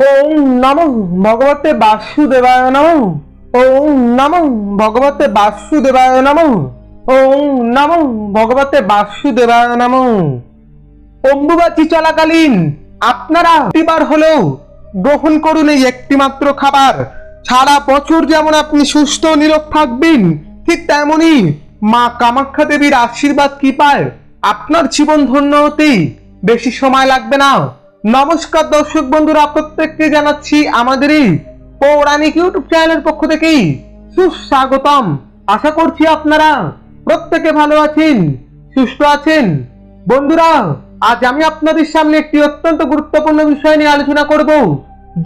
ওম নমঃ ভগবতে বাসুদেবায় নমঃ। ওম নমঃ ভগবতে বাসুদেবায় নমঃ। ওম নমঃ ভগবতে বাসুদেবায় নমঃ। অম্বুবাচী চলাকালীন আপনারা একটিবার হলেও গ্রহণ করুন এই একটিমাত্র খাবার। সারা বছর যেমন আপনি সুস্থ নিরোগ থাকবেন, ঠিক তেমনই মা কামাখ্যা দেবীর আশীর্বাদ কৃপায় আপনার জীবন ধন্য হতেই বেশি সময় লাগবে না। নমস্কার দর্শক বন্ধুরা, প্রত্যেককে জানাচ্ছি আমাদের এই পৌরাণিক ইউটিউব চ্যানেলের পক্ষ থেকেই সুস্বাগতম। আশা করছি আপনারা প্রত্যেকে ভালো আছেন, সুস্থ আছেন। বন্ধুরা, আজ আমি আপনাদের সামনে একটি অত্যন্ত গুরুত্বপূর্ণ বিষয় নিয়ে আলোচনা করব,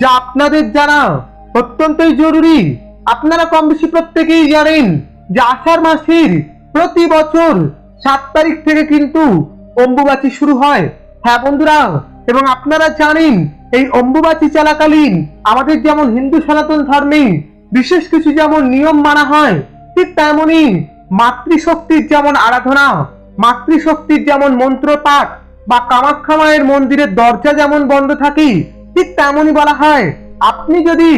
যা আপনাদের জানা অত্যন্তই জরুরি। আপনারা কম বেশি প্রত্যেকেই জানেন যে আষাঢ় মাসের প্রতি বছর সাত তারিখ থেকে কিন্তু অম্বুবাচী শুরু হয়। হ্যাঁ বন্ধুরা এবং আপনারা জানেন, এই অম্বুবাচী চলাকালীন আমাদের যেমন হিন্দু সনাতন ধর্মে বিশেষ কিছু যেমন নিয়ম মানা হয়, ঠিক তেমনই মাতৃশক্তির যেমন আরাধনা, মাতৃশক্তির যেমন মন্ত্র পাঠ বা কামাখ্যা মায়ের মন্দিরের দরজা যেমন বন্ধ থাকে, ঠিক তেমনই বলা হয়, আপনি যদি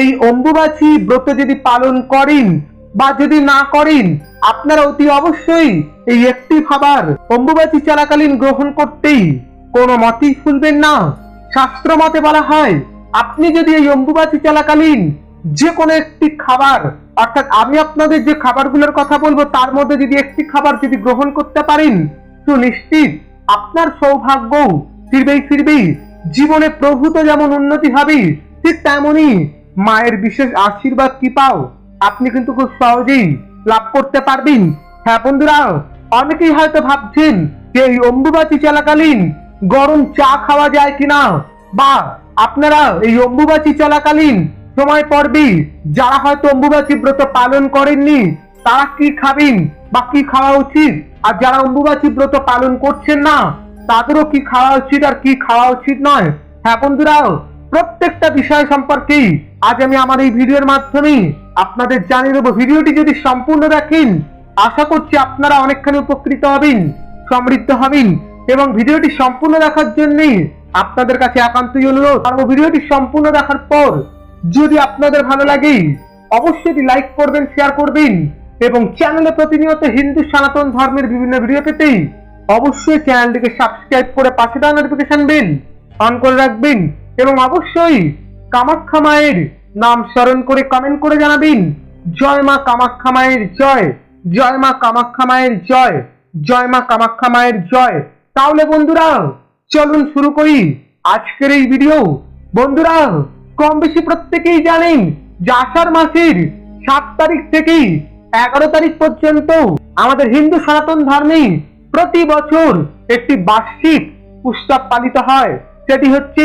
এই অম্বুবাচী ব্রত যদি পালন করেন বা যদি না করেন, আপনারা অতি অবশ্যই এই একটি খাবার অম্বুবাচী চলাকালীন গ্রহণ করতেই কোনো মতেই ফুলবেন না। শাস্ত্র মতে বলা হয়, আপনি যদি এই অম্বুবাচী চলাকালীন যে কোনো একটি খাবার, অর্থাৎ আমি আপনাদের যে খাবারগুলোর কথা বলব, তার মধ্যে যদি একটি খাবার যদি গ্রহণ করতে পারেন, তো নিশ্চিত আপনার সৌভাগ্য ফিরবেই ফিরবেই। জীবনে প্রভূত যেমন উন্নতি হবে, ঠিক তেমনই মায়ের বিশেষ আশীর্বাদ কি পাও আপনি কিন্তু খুব সহজেই লাভ করতে পারবেন। হ্যাঁ বন্ধুরা, অনেকেই হয়তো ভাবছেন যে এই অম্বুবাচী চলাকালীন গরম চা খাওয়া যায় কিনা? বা আপনারা এই অম্বুবাচী চলাকালীন সময় পড়বি যারা হয়তো অম্বুবাচী ব্রত পালন করেননি, তারা কি খাবেন বা কি খাওয়া উচিত? আর যারা অম্বুবাচী ব্রত পালন করছেন না, তাদেরও কি খাওয়া উচিত আর কি খাওয়া উচিত নয়? হ্যাঁ বন্ধুরা, প্রত্যেকটা বিষয় সম্পর্কেই আজ আমি আমার এই ভিডিওর মাধ্যমে আপনাদের জানিয়ে দেবো। ভিডিওটি যদি সম্পূর্ণ দেখেন, আশা করছি আপনারা অনেকখানি উপকৃত হবেন, সমৃদ্ধ হবেন। এবং ভিডিওটি সম্পূর্ণ দেখার জন্য আপনাদের কাছে একান্তই অনুরোধ। আর ভিডিওটি সম্পূর্ণ দেখার পর যদি আপনাদের ভালো লাগে, অবশ্যই লাইক করবেন শেয়ার করবেন এবং চ্যানেলে প্রতিনিয়ত হিন্দু সনাতন ধর্মের বিভিন্ন ভিডিও পেতেই অবশ্যই চ্যানেলটিকে সাবস্ক্রাইব করে পাশে দেওয়া নোটিফিকেশন বেল অন করে রাখবেন এবং অবশ্যই কামাখ্যা মায়ের নাম স্মরণ করে কমেন্ট করে জানাবেন, জয় মা কামাখ্যা মায়ের জয় জয় মা কামাখ্যা মায়ের জয় জয় মা কামাখ্যা মায়ের জয়। তাহলে বন্ধুরা, চলুন শুরু করি আজকের এই ভিডিও বন্ধুরা কম বেশি প্রত্যেকেই জানেন যে আষাঢ় মাসের সাত তারিখ থেকেই এগারো তারিখ পর্যন্ত আমাদের হিন্দু সনাতন ধর্মে প্রতি বছর একটি বার্ষিক উৎসব পালিত হয়। সেটি হচ্ছে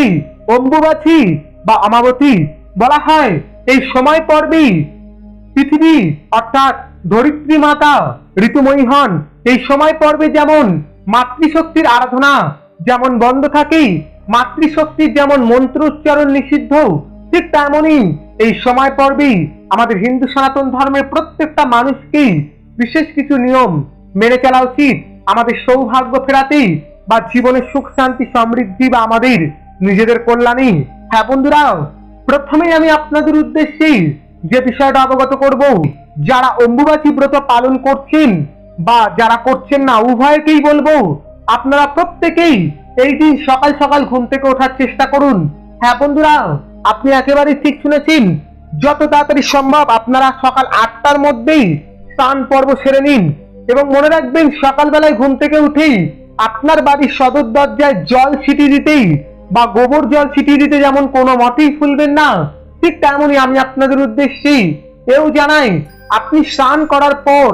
অম্বুবাচী বা অমাবতী বলা হয়। এই সময় পর্বেই পৃথিবী অর্থাৎ ধরিত্রী মাতা ঋতুময়ী হন। এই সময় পর্বে যেমন মাতৃশক্তির আরাধনা যেমন বন্ধ থাকে মাতৃশক্তির যেমন মন্ত্র উচ্চারণ নিষিদ্ধ, ঠিক তেমনই এই সময় পর্বেই আমাদের হিন্দু সনাতন ধর্মের প্রত্যেকটা মানুষকেই বিশেষ কিছু নিয়ম মেনে চলা উচিত। আমাদের সৌভাগ্য ফেরাতেই বা জীবনের সুখ, শান্তি, সমৃদ্ধি বা আমাদের নিজেদের কল্যাণী। হ্যাঁ বন্ধুরা প্রথমেই আমি আপনাদের উদ্দেশ্যেই যে বিষয়টা অবগত করব, যারা অম্বুবাচী ব্রত পালন করছেন বা যারা করছেন না, উভয়কেই বলব, আপনারা প্রত্যেকেই এই দিন সকাল সকাল ঘুম থেকে ওঠার চেষ্টা করুন। হ্যাঁ বন্ধুরা, আপনি একেবারে ঠিক শুনেছেন। যত তাড়াতাড়ি সম্ভব আপনারা সকাল আটটার মধ্যেই স্নান পর্ব সেরে নিন এবং মনে রাখবেন সকালবেলায় ঘুম থেকে উঠেই আপনার বাড়ির সদর দরজায় জল ছিটিয়ে দিতেই বা গোবর জল ছিটিয়ে দিতে যেমন কোনো মতেই ফুলবেন না, ঠিক তেমনই আমি আপনাদের উদ্দেশ্যেই এও জানাই, আপনি স্নান করার পর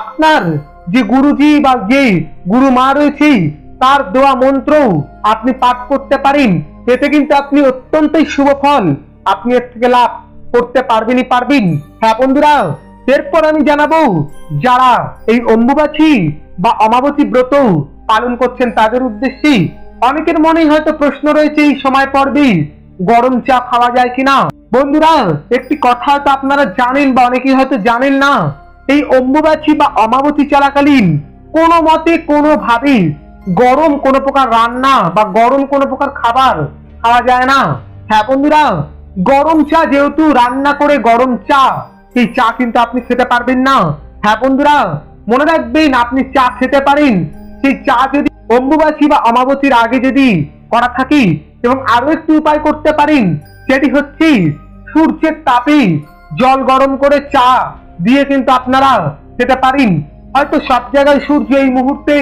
আপনার যে গুরুজি বা যে গুরু মা রয়েছে, তার দেওয়া মন্ত্র আপনি পাঠ করতে পারেন। এতে কিন্তু আপনি অত্যন্তই শুভ ফল। আপনি এর থেকে লাভ করতে পারবেনই পারবেন। হ্যাঁ বন্ধুরা, এরপর আমি জানাব যারা এই অম্বুবাচী বা অমাবতী ব্রত পালন করছেন তাদের উদ্দেশ্যে, অনেকের মনেই হয়তো প্রশ্ন রয়েছে, এই সময় পর্বে গরম চা খাওয়া যায় কিনা? বন্ধুরা, একটি কথা হয়তো আপনারা জানেন বা অনেকেই হয়তো জানেন না। এই অম্বুবাচী বা অমাবতী চলাকালীন কোনো মতে, কোনোভাবেই গরম কোনো প্রকার রান্না বা গরম কোনো প্রকার খাবার খাওয়া যায় না। হ্যাঁ বন্ধুরা, গরম চা যেহেতু রান্না করে গরম চা, এই চা কিন্তু আপনি খেতে পারবেন না। হ্যাঁ বন্ধুরা, মনে রাখবেন আপনি চা খেতে পারেন। সেই চা যদি অম্বুবাসী বা অমাবতীর আগে যদি করা থাকি এবং আরও একটি উপায় করতে পারেন, সেটি হচ্ছে সূর্যের তাপে জল গরম করে চা দিয়ে কিন্তু আপনারা খেতে পারেন। হয়তো সব জায়গায় সূর্য এই মুহূর্তে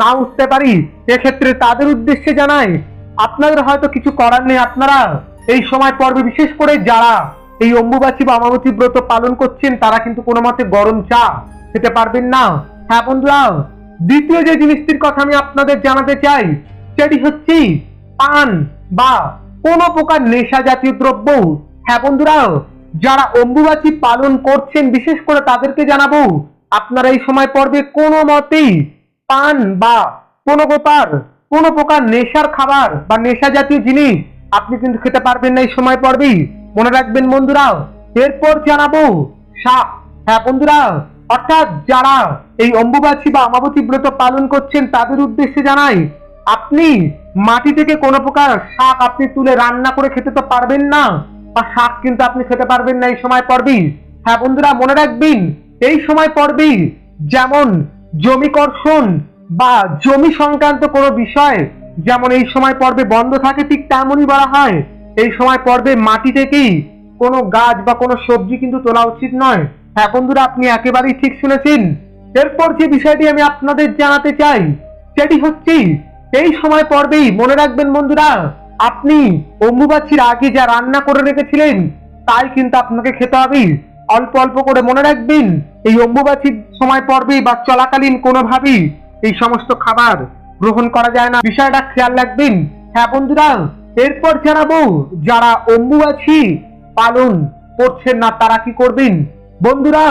না উঠতে পারি। এক্ষেত্রে তাদের উদ্দেশ্যে জানাই, আপনাদের হয়তো কিছু করার নেই। আপনারা এই সময় পর্বে বিশেষ করে যারা এই অম্বুবাচী বা অমাবতী ব্রত পালন করছেন, তারা কিন্তু কোনো মতে গরম চা খেতে পারবেন না। হ্যাঁ বন্ধুরা, দ্বিতীয় যে জিনিসটির কথা আমি আপনাদের জানাতে চাই, সেটি হচ্ছে পান বা কোনো প্রকার নেশা জাতীয় দ্রব্য। হ্যাঁ বন্ধুরা যারা অম্বুবাচী পালন করছেন, বিশেষ করে তাদেরকে জানাব, আপনারা এই সময় পর্বে কোনো মতেই পান বা কোনো প্রকার কোনো প্রকার নেশার খাবার বা নেশা জাতীয় জিনিস আপনি কিন্তু খেতে পারবেন না এই সময় পর্বেই। মনে রাখবেন বন্ধুরা, এরপর জানাব সাপ হ্যাঁ বন্ধুরা, অর্থাৎ যারা এই অম্বুবাচী বা অমাবতী ব্রত পালন করছেন, তাদের উদ্দেশ্যে জানাই, আপনি মাটি থেকে কোনো প্রকার শাক আপনি তুলে রান্না করে খেতে তো পারবেন না। বা শাক কিন্তু আপনি খেতে পারবেন না, এই সময় পর্বেই হ্যাঁ বন্ধুরা, মনে রাখবেন, এই সময় পর্বেই যেমন জমি কর্ষণ বা জমি সংক্রান্ত কোনো বিষয় যেমন এই সময় পর্বে বন্ধ থাকে, ঠিক তেমনই বলা হয়। এই সময় পর্বে মাটি থেকেই কোনো গাছ বা কোনো সবজি কিন্তু তোলা উচিত নয়। হ্যাঁ বন্ধুরা, আপনি একেবারেই ঠিক শুনেছেন। এরপর যে বিষয়টি আমি আপনাদের জানাতে চাই, সেটি হচ্ছে, এই সময় পর্বেই মনে রাখবেন বন্ধুরা আপনি অম্বুবাচীর আগে যা রান্না করে রেখেছিলেন, তাই কিন্তু আপনাকে খেতে হবে। অল্প অল্প করে মনে রাখবেন, এই অম্বুবাচীর সময় পর্বেই বা চলাকালীন কোনোভাবেই এই সমস্ত খাবার গ্রহণ করা যায় না। বিষয়টা খেয়াল রাখবেন। হ্যাঁ বন্ধুরা, এরপর জানাব যারা অম্বুবাচী পালন করছেন না, তারা কি করবেন? বন্ধুরা,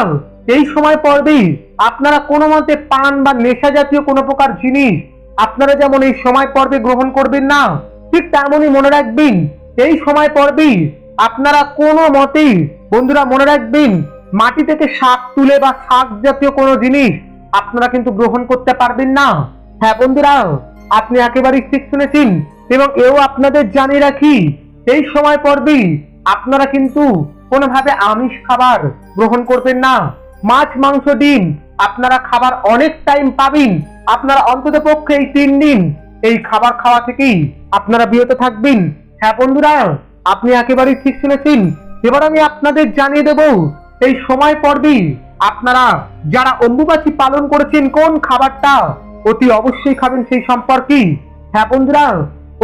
এই সময় পর্বেই আপনারা কোনো মতে পান বা নেশা জাতীয় কোনো প্রকার জিনিস আপনারা যেমন এই সময় পর্বে গ্রহণ করবেন না ঠিক তেমনই মনে রাখবেন, এই সময় পর্বেই আপনারা কোনো মতেই, বন্ধুরা মনে রাখবেন, মাটি থেকে শাক তুলে বা শাক জাতীয় কোনো জিনিস আপনারা কিন্তু গ্রহণ করতে পারবেন না। হ্যাঁ বন্ধুরা, আপনি একেবারেই ঠিক শুনেছেন এবং এও আপনাদের জানিয়ে রাখি, এই সময় পর্বেই আপনারা কিন্তু কোনোভাবে আমিষ খাবার গ্রহণ করবেন না। মাছ, মাংস, ডিম আপনারা খাবার অনেক টাইম পাবেন। আপনারা অন্তত পক্ষে এই তিন দিন এই খাবার খাওয়া থেকেই আপনারা বিরত থাকবেন। হ্যাঁ বন্ধুরা, আপনি একেবারেই ঠিক শুনেছেন। এবার আমি আপনাদের জানিয়ে দেব, এই সময় পর্বেই আপনারা যারা অম্বুবাচী পালন করেছেন, কোন খাবারটা অতি অবশ্যই খাবেন সেই সম্পর্কে। হ্যাঁ বন্ধুরা,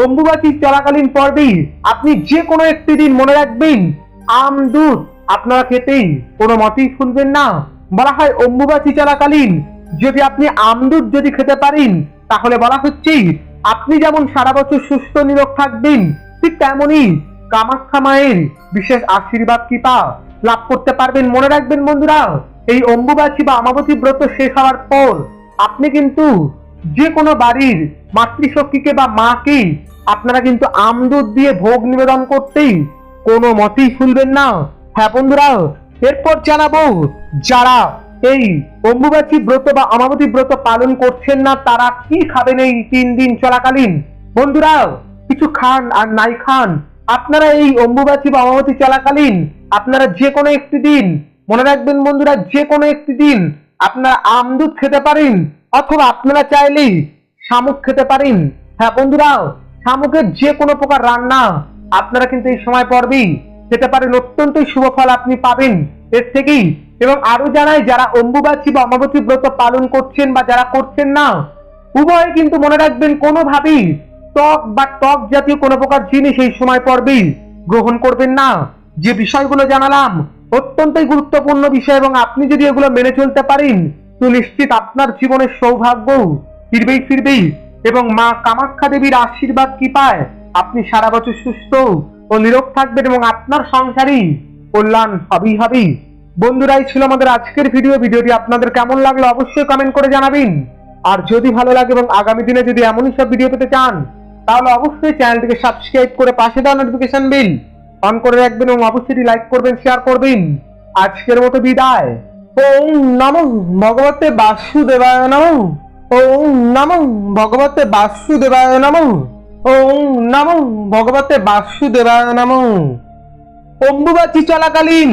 অম্বুবাচী চলাকালীন পর্বেই আপনি যে কোনো একটি দিন মনে রাখবেন, আম, দুধ আপনারা খেতেই কোনো মতেই শুনবেন না। বলা হয় অম্বুবাচী চলাকালীন যদি আপনি আমদুধ যদি খেতে পারেন, তাহলে বলা হচ্ছে, আপনি যেমন সারা বছর সুস্থ নিরোগ থাকবেন, ঠিক তেমনই কামাখ্যা মায়ের বিশেষ আশীর্বাদ কৃপা লাভ করতে পারবেন। মনে রাখবেন বন্ধুরা, এই অম্বুবাচী বা আমাবতী ব্রত শেষ হওয়ার পর আপনি কিন্তু যে কোনো বাড়ির মাতৃশক্তিকে বা মাকে আপনারা কিন্তু আমদুধ দিয়ে ভোগ নিবেদন করতেই কোনো মতেই শুনবেন না। হ্যাঁ বন্ধুরা, এরপর জানাব যারা এই অম্বুবাচী ব্রত বা অমাবতী ব্রত পালন করছেন না, তারা কি খাবেন এই তিন দিন চলাকালীন? বন্ধুরা, কিছু খান আর নাই খান। আপনারা এই অম্বুবাচী বা অমাবতী চলাকালীন, আপনারা যে কোনো একটি দিন, মনে রাখবেন বন্ধুরা, যে কোনো একটি দিন আপনারা আমদুধ খেতে পারেন, অথবা আপনারা চাইলেই শামুক খেতে পারেন। হ্যাঁ বন্ধুরা, শামুকের যে কোনো প্রকার রান্না আপনারা কিন্তু এই সময় পর্বেই খেতে পারেন। অত্যন্তই শুভ ফল আপনি পাবেন। এর থেকেই এবং আরও জানাই যারা অম্বুবাচী বা অমাবতী ব্রত পালন করছেন বা যারা করছেন না, উভয় কিন্তু মনে রাখবেন কোনোভাবেই ত্বক বা ত্বক জাতীয় কোনো প্রকার জিনিস এই সময় পর্বেই গ্রহণ করবেন না। যে বিষয়গুলো জানালাম, অত্যন্তই গুরুত্বপূর্ণ বিষয় এবং আপনি যদি এগুলো মেনে চলতে পারেন, তো নিশ্চিত আপনার জীবনের সৌভাগ্য ফিরবেই ফিরবেই এবং মা কামাখ্যা দেবীর আশীর্বাদ কি পায় আপনি সারা বছর সুস্থ ও নিরোগ থাকবেন এবং আপনার সংসারই কল্যাণ হবেই হবেই। বন্ধুরাই, ছিল আমাদের আজকের ভিডিও ভিডিওটি আপনাদের কেমন লাগল অবশ্যই কমেন্ট করে জানাবেন। আর যদি ভালো লাগে এবং আগামী দিনে যদি এমনই সব ভিডিও পেতে চান, তাহলে অবশ্যই চ্যানেলটিকে সাবস্ক্রাইব করে পাশে দেওয়া নোটিফিকেশন বিল অন করে রাখবেন এবং অবশ্যই লাইক করবেন শেয়ার করবেন। আজকের মতো বিদায়। ওম নমঃ ভগবতে বাসুদেবায় নমঃ। ওম নমঃ ভগবতে বাসুদেবায় নমঃ। ওং নমঃ ভগবতে বাসুদেবায় নমঃ। অম্বুবাচী চলাকালীন